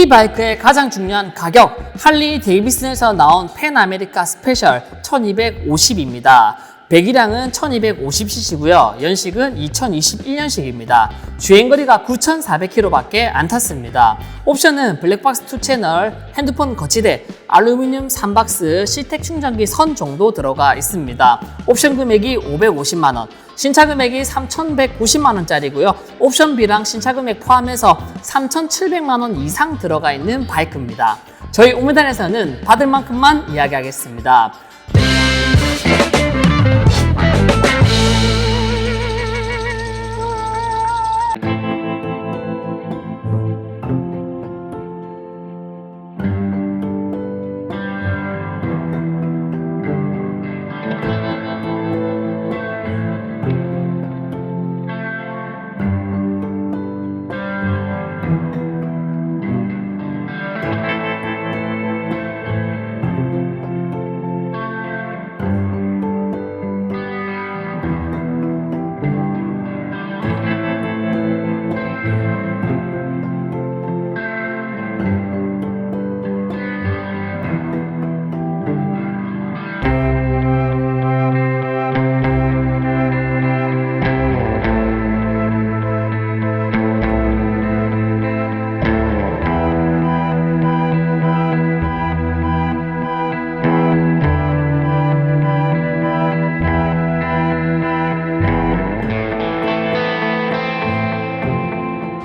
이 바이크의 가장 중요한 가격, 할리 데이비슨에서 나온 펜 아메리카 스페셜 1250입니다. 배기량은 1250cc고요. 연식은 2021년식입니다. 주행거리가 9,400km밖에 안 탔습니다. 옵션은 블랙박스 2 채널, 핸드폰 거치대, 알루미늄 3박스, C텍 충전기 선 정도 들어가 있습니다. 옵션 금액이 550만원, 신차 금액이 3,190만원짜리고요. 옵션비랑 신차 금액 포함해서 3,700만원 이상 들어가 있는 바이크입니다. 저희 오메단에서는 받을 만큼만 이야기하겠습니다.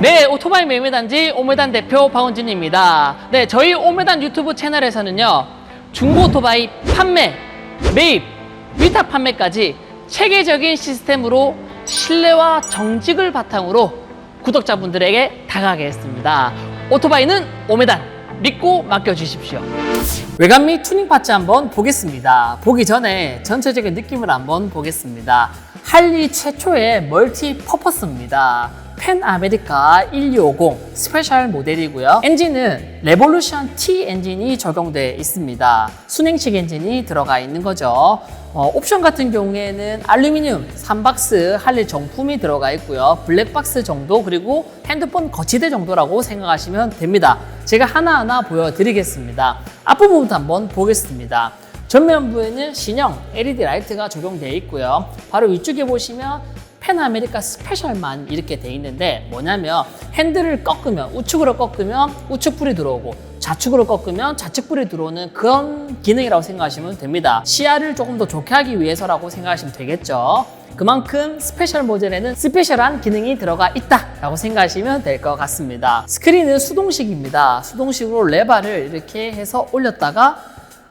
네, 오토바이 매매단지 오메단 대표 박원진입니다. 네, 저희 오메단 유튜브 채널에서는요, 중고 오토바이 판매, 매입, 위탁 판매까지 체계적인 시스템으로 신뢰와 정직을 바탕으로 구독자분들에게 다가가겠습니다. 오토바이는 오메단 믿고 맡겨주십시오. 외관 및 투닝 파츠 한번 보겠습니다. 보기 전에 전체적인 느낌을 한번 보겠습니다. 할리 최초의 멀티 퍼포스입니다. 펜 아메리카 1250 스페셜 모델이고요. 엔진은 레볼루션 T 엔진이 적용되어 있습니다. 순행식 엔진이 들어가 있는 거죠. 어, 옵션 같은 경우에는 알루미늄 3박스 할리 정품이 들어가 있고요. 블랙박스 정도 그리고 핸드폰 거치대 정도라고 생각하시면 됩니다. 제가 하나하나 보여드리겠습니다. 앞부분부터 한번 보겠습니다. 전면부에는 신형 LED 라이트가 적용되어 있고요. 바로 위쪽에 보시면 펜 아메리카 스페셜만 이렇게 돼 있는데 뭐냐면 핸들을 꺾으면 우측으로 꺾으면 우측불이 들어오고 좌측으로 꺾으면 좌측불이 들어오는 그런 기능이라고 생각하시면 됩니다. 시야를 조금 더 좋게 하기 위해서라고 생각하시면 되겠죠. 그만큼 스페셜 모델에는 스페셜한 기능이 들어가 있다라고 생각하시면 될 것 같습니다. 스크린은 수동식입니다. 수동식으로 레바를 이렇게 해서 올렸다가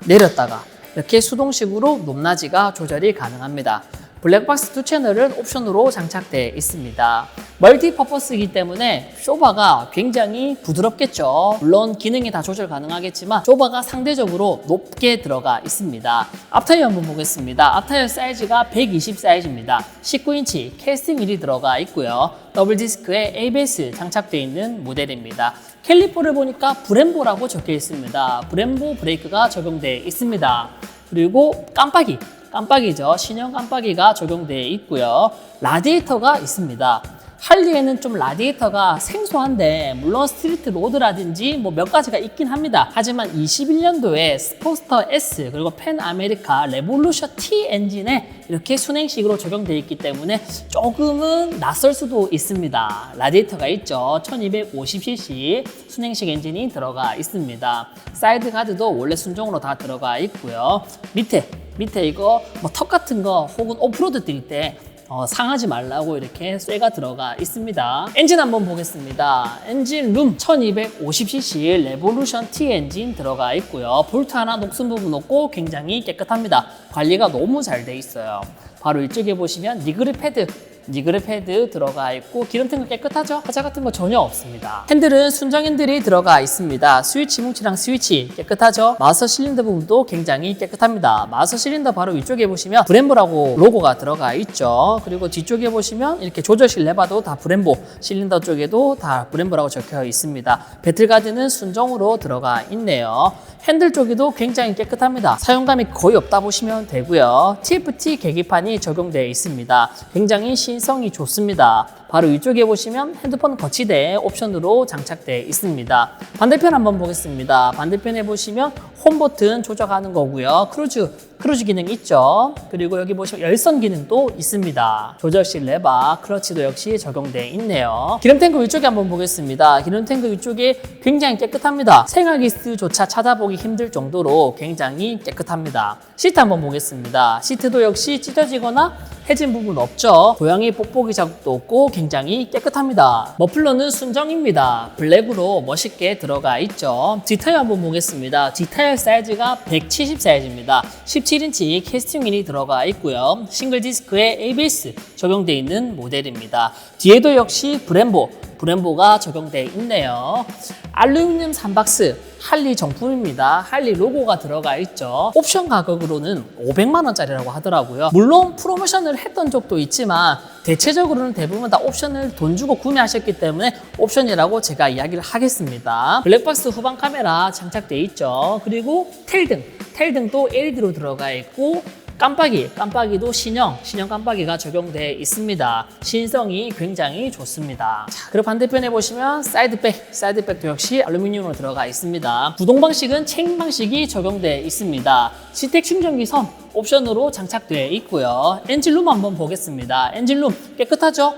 내렸다가 이렇게 수동식으로 높낮이가 조절이 가능합니다. 블랙박스 2 채널은 옵션으로 장착되어 있습니다. 멀티퍼포스이기 때문에 쇼바가 굉장히 부드럽겠죠. 물론 기능이 다 조절 가능하겠지만 쇼바가 상대적으로 높게 들어가 있습니다. 앞타이어 한번 보겠습니다. 앞타이어 사이즈가 120 사이즈입니다. 19인치 캐스팅 휠이 들어가 있고요. 더블 디스크에 ABS 장착되어 있는 모델입니다. 캘리퍼를 보니까 브렘보라고 적혀 있습니다. 브렘보 브레이크가 적용되어 있습니다. 그리고 깜빡이 깜빡이죠. 신형 깜빡이가 적용되어 있고요. 라디에이터가 있습니다. 할리에는 좀 라디에이터가 생소한데 물론 스트리트 로드라든지 뭐 몇 가지가 있긴 합니다. 하지만 21년도에 스포스터 S 그리고 펜 아메리카 레볼루션 T 엔진에 이렇게 순행식으로 적용되어 있기 때문에 조금은 낯설 수도 있습니다. 라디에이터가 있죠. 1250cc 순행식 엔진이 들어가 있습니다. 사이드 가드도 원래 순정으로 다 들어가 있고요. 밑에 밑에 이거 뭐 턱 같은 거 혹은 오프로드 뛸 때 어, 상하지 말라고 이렇게 쇠가 들어가 있습니다. 엔진 한번 보겠습니다. 엔진 룸 1250cc 레볼루션 T 엔진 들어가 있고요. 볼트 하나 녹슨 부분 없고 굉장히 깨끗합니다. 관리가 너무 잘 돼 있어요. 바로 이쪽에 보시면 니그르 패드 니그르 패드 들어가 있고 기름 튄거 깨끗하죠? 화자 같은 거 전혀 없습니다. 핸들은 순정 핸들이 들어가 있습니다. 스위치 뭉치랑 스위치 깨끗하죠? 마서 실린더 부분도 굉장히 깨끗합니다. 마서 실린더 바로 위쪽에 보시면 브렘보라고 로고가 들어가 있죠. 그리고 뒤쪽에 보시면 이렇게 조절실 레바도 다 브렘보, 실린더 쪽에도 다 브렘보라고 적혀 있습니다. 배틀가드는 순정으로 들어가 있네요. 핸들 쪽에도 굉장히 깨끗합니다. 사용감이 거의 없다 보시면 되고요. TFT 계기판이 적용되어 있습니다. 굉장히 신성이 좋습니다. 바로 위쪽에 보시면 핸드폰 거치대 옵션으로 장착되어 있습니다. 반대편 한번 보겠습니다. 반대편에 보시면 홈 버튼 조작하는 거고요. 크루즈 크루즈 기능 있죠. 그리고 여기 보시면 열선 기능도 있습니다. 조절식 레바, 클러치도 역시 적용되어 있네요. 기름 탱크 위쪽에 한번 보겠습니다. 기름 탱크 위쪽에 굉장히 깨끗합니다. 생활기스조차 찾아보기 힘들 정도로 굉장히 깨끗합니다. 시트 한번 보겠습니다. 시트도 역시 찢어지거나 해진 부분 없죠. 고양이 뽁뽁이 자국도 없고 굉장히 깨끗합니다. 머플러는 순정입니다. 블랙으로 멋있게 들어가 있죠. G타이어 한번 보겠습니다. G타이어 사이즈가 170 사이즈입니다. 17인치 캐스팅 휠이 들어가 있고요. 싱글 디스크에 ABS 적용되어 있는 모델입니다. 뒤에도 역시 브렘보, 브렘보가 적용되어 있네요. 알루미늄 삼박스 할리 정품입니다. 할리 로고가 들어가 있죠. 옵션 가격으로는 500만 원짜리라고 하더라고요. 물론 프로모션을 했던 적도 있지만 대체적으로는 대부분 다 옵션을 돈 주고 구매하셨기 때문에 옵션이라고 제가 이야기를 하겠습니다. 블랙박스 후방 카메라 장착되어 있죠. 그리고 텔등, 텔등도 LED로 들어가 있고 깜빡이, 깜빡이도 신형, 신형 깜빡이가 적용되어 있습니다. 신성이 굉장히 좋습니다. 자, 그리고 반대편에 보시면 사이드백, 사이드백도 역시 알루미늄으로 들어가 있습니다. 구동 방식은 체인 방식이 적용되어 있습니다. 시택 충전기 선 옵션으로 장착되어 있고요. 엔진룸 한번 보겠습니다. 엔진룸 깨끗하죠?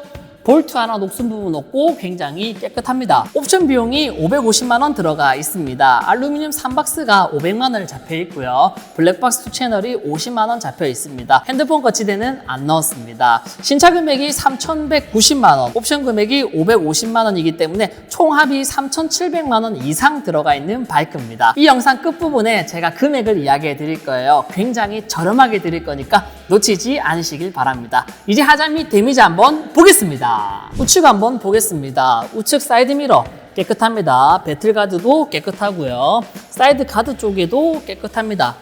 볼트 하나 녹슨 부분 없고 굉장히 깨끗합니다. 옵션 비용이 550만 원 들어가 있습니다. 알루미늄 3박스가 500만 원을 잡혀 있고요. 블랙박스 2 채널이 50만 원 잡혀 있습니다. 핸드폰 거치대는 안 넣었습니다. 신차 금액이 3,190만 원, 옵션 금액이 550만 원이기 때문에 총 합이 3,700만 원 이상 들어가 있는 바이크입니다. 이 영상 끝부분에 제가 금액을 이야기해 드릴 거예요. 굉장히 저렴하게 드릴 거니까 놓치지 않으시길 바랍니다. 이제 하자 및 데미지 한번 보겠습니다. 우측 한번 보겠습니다. 우측 사이드 미러 깨끗합니다. 배틀 가드도 깨끗하고요. 사이드 가드 쪽에도 깨끗합니다.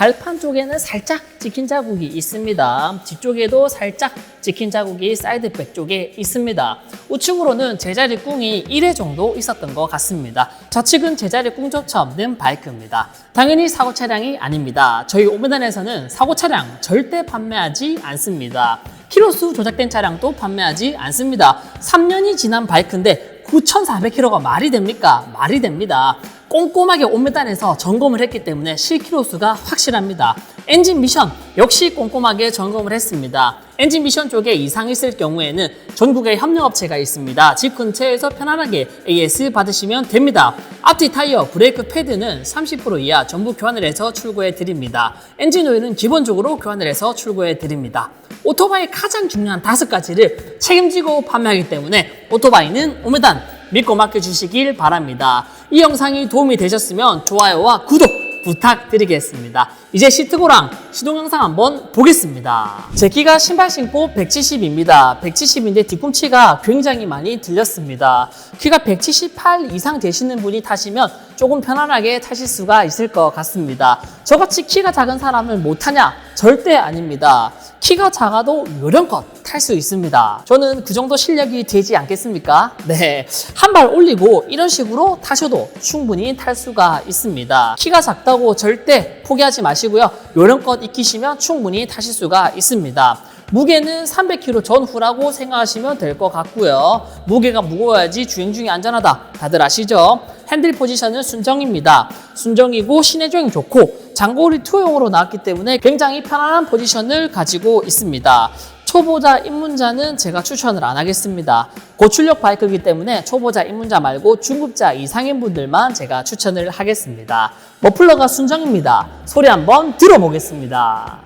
발판 쪽에는 살짝 찍힌 자국이 있습니다. 뒤쪽에도 살짝 찍힌 자국이 사이드백 쪽에 있습니다. 우측으로는 제자리 꿍이 1회 정도 있었던 것 같습니다. 좌측은 제자리 꿍조차 없는 바이크입니다. 당연히 사고 차량이 아닙니다. 저희 오메단에서는 사고 차량 절대 판매하지 않습니다. 키로수 조작된 차량도 판매하지 않습니다. 3년이 지난 바이크인데 9,400km가 말이 됩니까? 말이 됩니다. 꼼꼼하게 온메단에서 점검을 했기 때문에 실키로수가 확실합니다. 엔진 미션 역시 꼼꼼하게 점검을 했습니다. 엔진 미션 쪽에 이상이 있을 경우에는 전국에 협력업체가 있습니다. 집 근처에서 편안하게 AS 받으시면 됩니다. 앞뒤 타이어, 브레이크 패드는 30% 이하 전부 교환을 해서 출고해 드립니다. 엔진 오일은 기본적으로 교환을 해서 출고해 드립니다. 오토바이 가장 중요한 다섯 가지를 책임지고 판매하기 때문에 오토바이는 오메단 믿고 맡겨주시길 바랍니다. 이 영상이 도움이 되셨으면 좋아요와 구독 부탁드리겠습니다. 이제 시트고랑 시동 영상 한번 보겠습니다. 제 키가 신발 신고 170입니다. 170인데 뒤꿈치가 굉장히 많이 들렸습니다. 키가 178 이상 되시는 분이 타시면 조금 편안하게 타실 수가 있을 것 같습니다. 저같이 키가 작은 사람을 못 타냐? 절대 아닙니다. 키가 작아도 요령껏 탈 수 있습니다. 저는 그 정도 실력이 되지 않겠습니까? 네. 한 발 올리고 이런 식으로 타셔도 충분히 탈 수가 있습니다. 키가 작다고 절대 포기하지 마시고요. 요령껏 익히시면 충분히 타실 수가 있습니다. 무게는 300kg 전후라고 생각하시면 될 것 같고요. 무게가 무거워야지 주행 중에 안전하다. 다들 아시죠? 핸들 포지션은 순정입니다. 순정이고 시내 주행 좋고 장거리 투어용으로 나왔기 때문에 굉장히 편안한 포지션을 가지고 있습니다. 초보자 입문자는 제가 추천을 안 하겠습니다. 고출력 바이크이기 때문에 초보자 입문자 말고 중급자 이상인 분들만 제가 추천을 하겠습니다. 머플러가 순정입니다. 소리 한번 들어보겠습니다.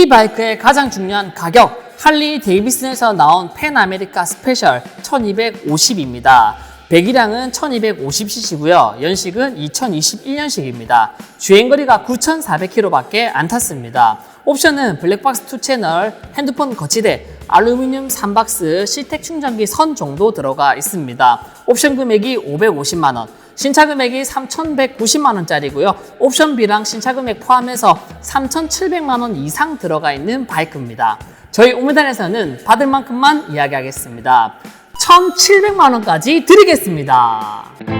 이 바이크의 가장 중요한 가격 할리 데이비슨에서 나온 펜 아메리카 스페셜 1250입니다. 배기량은 1250cc고요. 연식은 2021년식입니다. 주행거리가 9,400km밖에 안 탔습니다. 옵션은 블랙박스 2 채널, 핸드폰 거치대, 알루미늄 3박스, 시텍 충전기 선 정도 들어가 있습니다. 옵션 금액이 550만원. 신차 금액이 3,190만 원짜리고요. 옵션비랑 신차 금액 포함해서 3,700만 원 이상 들어가 있는 바이크입니다. 저희 오메단에서는 받을 만큼만 이야기하겠습니다. 1,700만 원까지 드리겠습니다.